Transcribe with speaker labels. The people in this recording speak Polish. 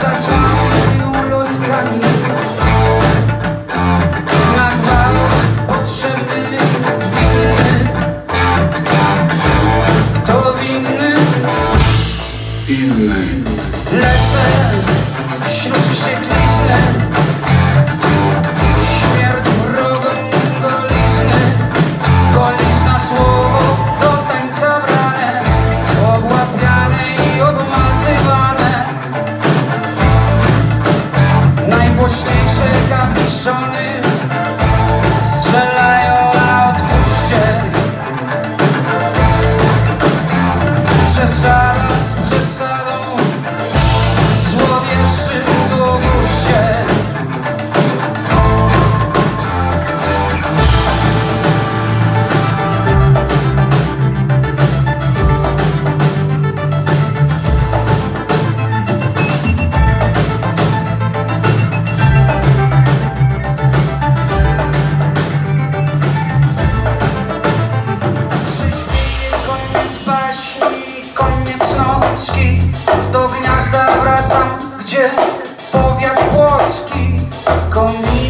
Speaker 1: zasypuje ulotkami Na chwałę potrzebny winny Kto winny?
Speaker 2: Inny.
Speaker 1: Lecę wśród siebie Polski do gniazda wracam, gdzie powiat płocki komin.